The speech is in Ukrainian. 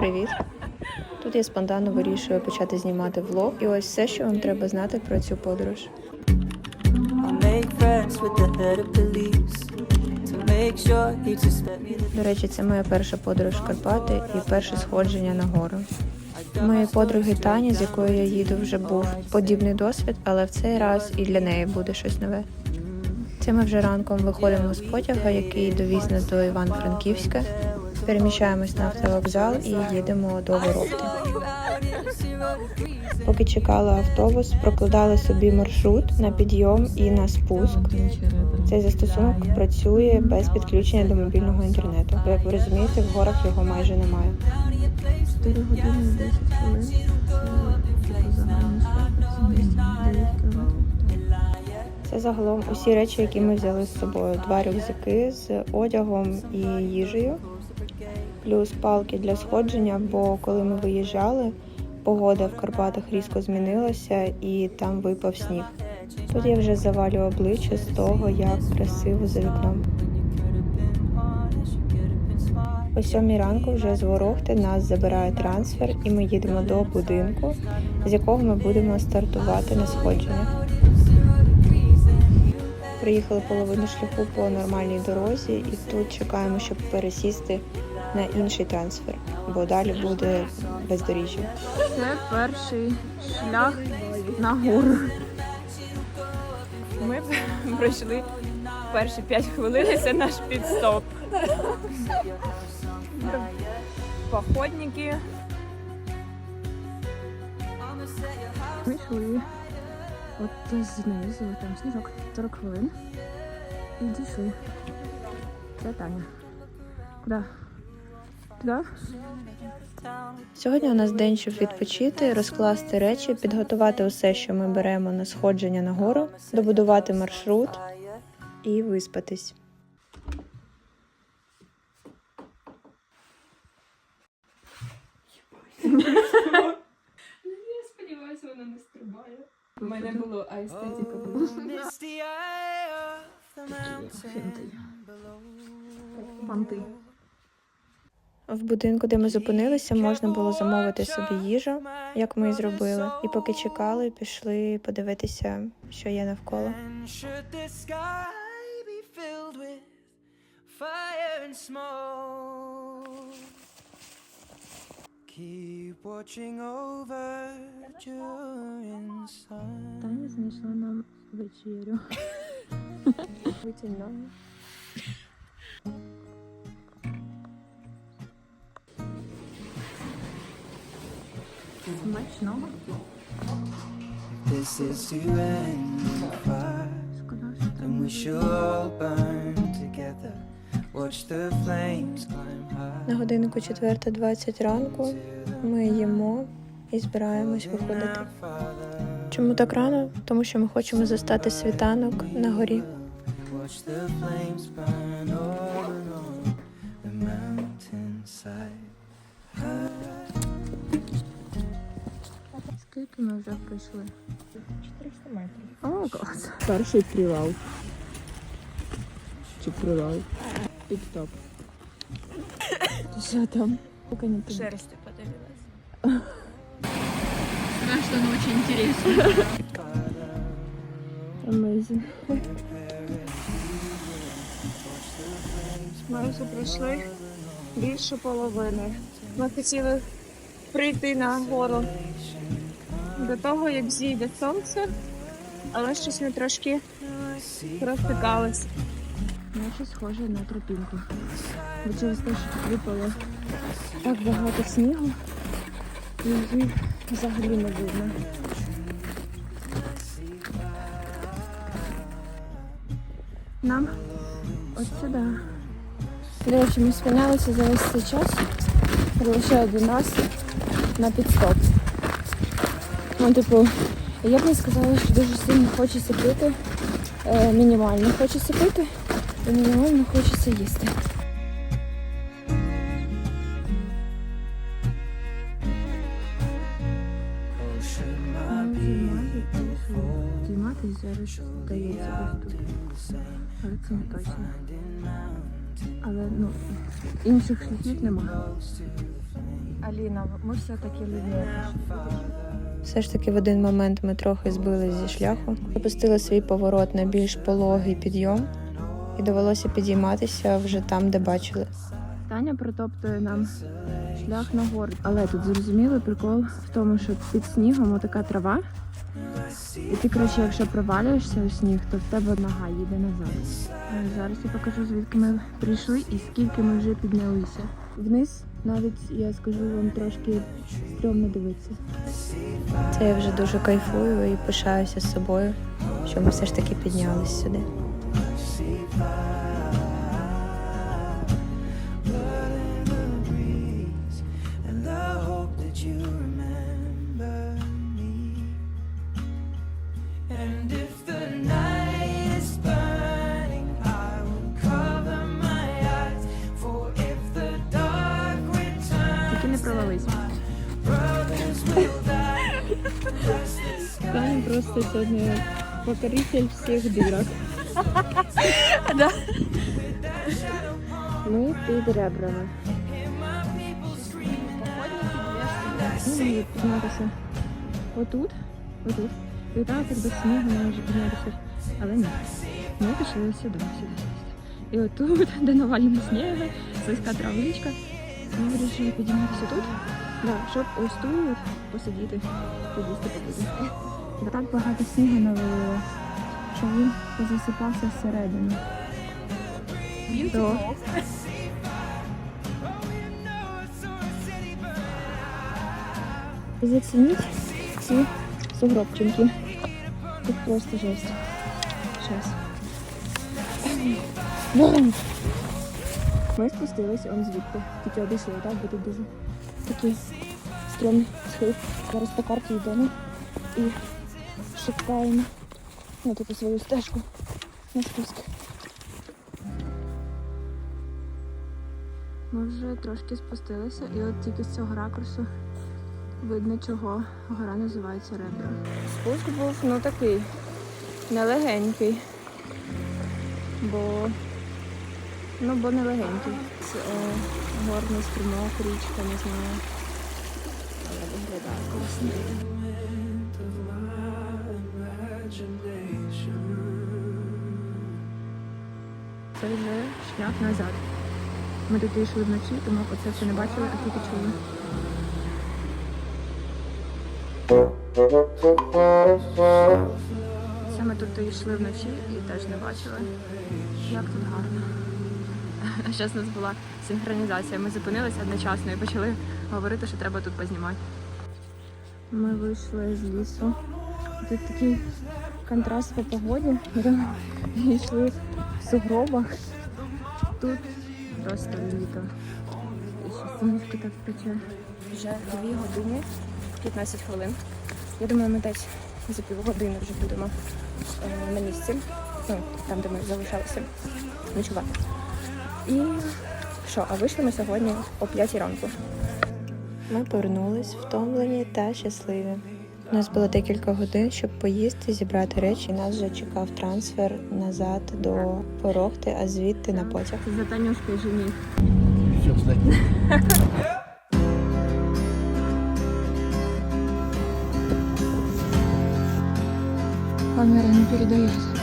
Привіт! Тут я спонтанно вирішую почати знімати влог, і ось все, що вам треба знати про цю подорож. До речі, це моя перша подорож в Карпати і перше сходження на гору. Моєї подруги Тані, з якою я їду, вже був подібний досвід, але в цей раз і для неї буде щось нове. Це ми вже ранком виходимо з потяга, який довіз нас до Івано-Франківська. Переміщаємось на автовокзал і їдемо до Воровти. Поки чекали автобус, прокладали собі маршрут на підйом і на спуск. Цей застосунок працює без підключення до мобільного інтернету. Бо, як ви розумієте, в горах його майже немає. 4 години 10 хвилин. Це загальний шлях 79 кілометрів. Це загалом усі речі, які ми взяли з собою: два рюкзаки з одягом і їжею, плюс палки для сходження. Бо коли ми виїжджали, погода в Карпатах різко змінилася і там випав сніг. Тут я вже завалю обличчя з того, як красиво за вікном. О сьомій ранку вже з Ворохти нас забирає трансфер, і ми їдемо до будинку, з якого ми будемо стартувати на сходження. Приїхали половину шляху по нормальній дорозі, і тут чекаємо, щоб пересісти на інший трансфер, бо далі буде бездоріжжя. Це перший шлях на гору. Ми пройшли перші 5 хвилин, і це наш підстоп. Походники. Ми йшли от знизу, там сніжок 40 хвилин. І дійшли. Це Таня. Куди? Туди? Сьогодні у нас день, щоб відпочити, розкласти речі, підготувати усе, що ми беремо на сходження на гору, добудувати маршрут і виспатись. Я сподіваюся, вона не стрибає. У мене було аестетика була. It's the eye of the mountain Панти. В будинку, де ми зупинилися, можна було замовити собі їжу, як ми і зробили. І поки чекали, пішли подивитися, що є навколо. Fire and smoke, keep watching over during sun. Таня знайшла нам вечерю. Витягнула. Смачного. This is to end the fire, Шкода, що and там we shall all burn together. На годиннику 4.20 ранку ми їмо і збираємось виходити. Чому так рано? Тому що ми хочемо застати світанок на горі. Скільки ми вже пройшли? 400 метрів. О, клас. Перший привал. Чи привал? Пік-топ. Що там? Поки не туди. Шерстю подивилась. Страшно, но очень интересно. Amazing. Ми вже пройшли більше половини. Ми хотіли прийти на гору до того, як зійде сонце, але щось ми трошки розтикались. Наче схоже на тропінку. Бо через те, що випало так багато снігу, її взагалі не видно. Нам от сюди. До речі, ми спинялися за весь цей час лише один раз на підстоп. Ну, типу, я б не сказала, що дуже сильно хочеться пити. Е, мінімально хочеться пити, і мінімально хочеться їсти. Зніматись зараз здається ось тут. Але це не точно. Але ну інших шляхів немає. Аліна, ми все-таки людні. Все ж таки в один момент ми трохи збились зі шляху, пропустили свій поворот на більш пологий підйом, і довелося підійматися вже там, де бачили. Таня протоптує нам шлях на гору. Але тут зрозумілий прикол в тому, що під снігом така трава. І ти, коротше, якщо провалюєшся у сніг, то в тебе нога їде назад. Зараз я покажу, звідки ми прийшли і скільки ми вже піднялися. Вниз навіть я скажу вам трошки стрьомно дивитися. Це я вже дуже кайфую і пишаюся з собою, що ми все ж таки піднялись сюди. Таня просто сьогодні покоритель всіх дирок. Ми під ребрами. Ну, піднятися отут, отут. І так як без снігу може піднятися. Але ні. Ми пішли сюди, сюди. І отут, де навалено снігу, слизька травичка. Ми вирішили підійматися тут, да, щоб ось тут посидіти, поїсти побути. Так багато снігу навалило, що він позасипався зсередини. То Зацініть ці сугробчинки. Тут просто жесть. Щас. Ми спустились он звідти. Тільки обійшли, так? Бо тут дуже такий стрьомний схил. Зараз по карті йдемо і шукаємо ну, тут свою стежку на спуск. Ми вже трошки спустилися, і от тільки з цього ракурсу видно, чого гора називається Ребра. Спуск був ну такий нелегенький, бо ну бо нелегенький. Це е, горний струмок, річка, не знаю. Але виглядає класно. Це вже шлях назад. Ми тут йшли вночі, тому оце все не бачили, а тільки чули. Це ми тут йшли вночі і теж не бачили. Як тут гарно. Зараз у нас була синхронізація. Ми зупинилися одночасно і почали говорити, що треба тут познімати. Ми вийшли з лісу. Тут такий контраст по погоді. Ми йшли в сугробах. Тут просто літо. І так пече. Вже 2 години 15 хвилин. Я думаю, ми десь за півгодини вже будемо е, на місці. Ну, там, де ми залишалися ночувати. І що, а вийшли ми сьогодні о 5 ранку. Ми повернулись втомлені та щасливі. У нас було декілька годин, щоб поїсти, зібрати речі. Нас вже чекав трансфер назад до Порохти, а звідти на потяг. За Танюшкою жених. Камера не передает.